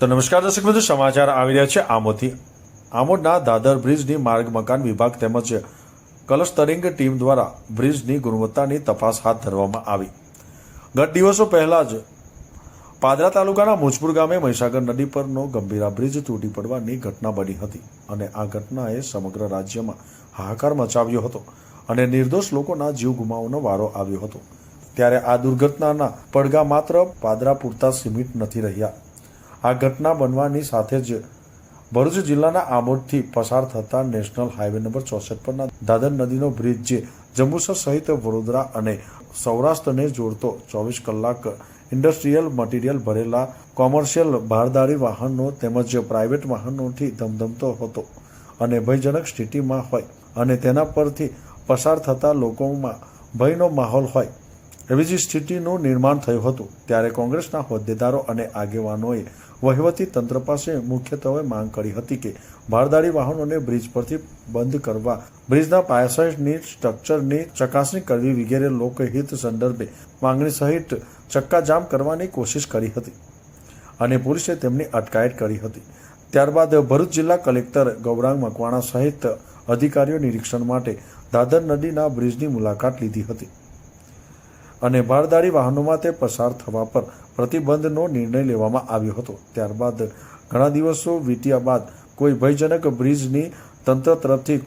તો નમસ્કાર દર્શક મિત્રો, સમાચાર આવી રહ્યા છે આમોદથી. આમોદના દાદર બ્રિજની માર્ગ મકાન વિભાગ તેમજ કલસ્ટરિંગ ટીમ દ્વારા બ્રિજની ગુણવત્તાની તપાસ હાથ ધરવામાં આવી. ગત દિવસો પહેલા જ પાદરા તાલુકાના મુજપુર ગામે મહીસાગર નદી પરનો ગંભીરા બ્રિજ તૂટી પડવાની ઘટના બની હતી અને આ ઘટનાએ સમગ્ર રાજ્યમાં હાહાકાર મચાવ્યો હતો અને નિર્દોષ લોકોના જીવ ગુમાવવાનો વારો આવ્યો હતો. ત્યારે આ દુર્ઘટનાના પડઘા માત્ર પાદરા પૂરતા સીમિત નથી રહ્યા. આ ઘટના બનવાની સાથે જ ભરૂચ જિલ્લાના આમોદથી પસાર થતા નેશનલ હાઈવે નંબર ચોસઠ પરના દાદર નદીનો બ્રિજ જે જંબુસર સહિત વડોદરા અને સૌરાષ્ટ્રને જોડતો ચોવીસ કલાક ઇન્ડસ્ટ્રીયલ મટીરિયલ ભરેલા કોમર્શિયલ ભારદારી વાહનો તેમજ પ્રાઇવેટ વાહનોથી ધમધમતો હતો અને ભયજનક સ્થિતિમાં હોય અને તેના પરથી પસાર થતા લોકોમાં ભયનો માહોલ હોય. એવી જ સ્થિતિનું નિર્માણ થયું હતું. ત્યારે કોંગ્રેસના હોદ્દેદારો અને આગેવાનોએ વહીવટી તંત્ર પાસે મુખ્યત્વે માંગ કરી હતી કે ભારદારી વાહનોને બ્રિજ પરથી બંધ કરવા, બ્રિજના પાયાસની સ્ટ્રક્ચરની ચકાસણી કરવી વગેરે લોકહિત સંદર્ભે માંગણી સહિત ચક્કાજામ કરવાની કોશિશ કરી હતી અને પોલીસે તેમની અટકાયત કરી હતી. ત્યારબાદ ભરૂચ જિલ્લા કલેક્ટર ગૌરાંગ મકવાણા સહિત અધિકારીઓ નિરીક્ષણ માટે દાદર નદીના બ્રિજની મુલાકાત લીધી હતી. અને ભારદારી વાહનોમાં તે પસાર થવા પર પ્રતિબંધનો નિર્ણય લેવામાં આવ્યો હતો. ત્યારબાદ ઘણા દિવસો વીત્યા બાદ કોઈ ભયજનક બ્રિજની તંત્ર તરફથી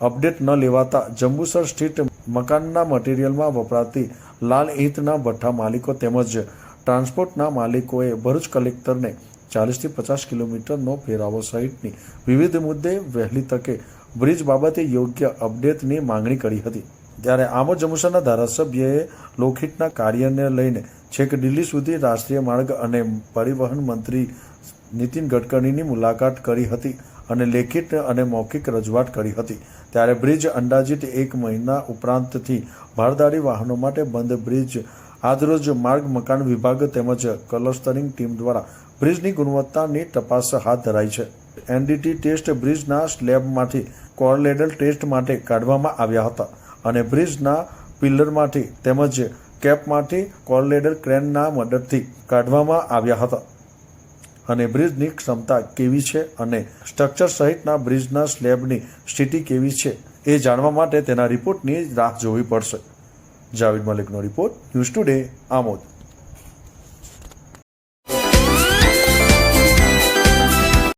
અપડેટ ન લેવાતા જંબુસર સ્થિત મકાનના મટીરિયલમાં વપરાતી લાલ ઈંટના ભઠ્ઠા માલિકો તેમજ ટ્રાન્સપોર્ટના માલિકોએ ભરૂચ કલેક્ટરને ચાલીસથી પચાસ કિલોમીટરનો ફેરાવો સહિતની વિવિધ મુદ્દે વહેલી તકે બ્રિજ બાબતે યોગ્ય અપડેટની માંગણી કરી હતી. ત્યારે આમોદ જમુસાના ધારાસભ્યએ લોકહિતના કાર્યને લઈને છેક દિલ્હી સુધી રાષ્ટ્રીય માર્ગ અને પરિવહન મંત્રી નીતિન ગડકરીની મુલાકાત કરી હતી અને લેખિત અને મૌખિક રજૂઆત કરી હતી. ત્યારે બ્રિજ અંદાજિત એક મહિના ઉપરાંતથી ભારદારી વાહનો માટે બંધ બ્રિજ, આજરોજ માર્ગ મકાન વિભાગ તેમજ કલસ્ટરિંગ ટીમ દ્વારા બ્રિજની ગુણવત્તાની તપાસ હાથ ધરાઈ છે. એનડીટી ટેસ્ટ બ્રિજના સ્લેબમાંથી કોરલેડલ ટેસ્ટ માટે કાઢવામાં આવ્યા હતા. અને બ્રિજના પિલ્લરમાંથી તેમજ કેપમાંથી કોરલેડર ક્રેનના મદદથી કાઢવામાં આવ્યા હતા. અને બ્રિજની ક્ષમતા કેવી છે અને સ્ટ્રક્ચર સહિતના બ્રિજના સ્લેબની સ્થિતિ કેવી છે એ જાણવા માટે તેના રિપોર્ટની રાહ જોવી પડશે. જાવેદ મલિકનો રિપોર્ટ ન્યૂઝ ટુડે આમોદ.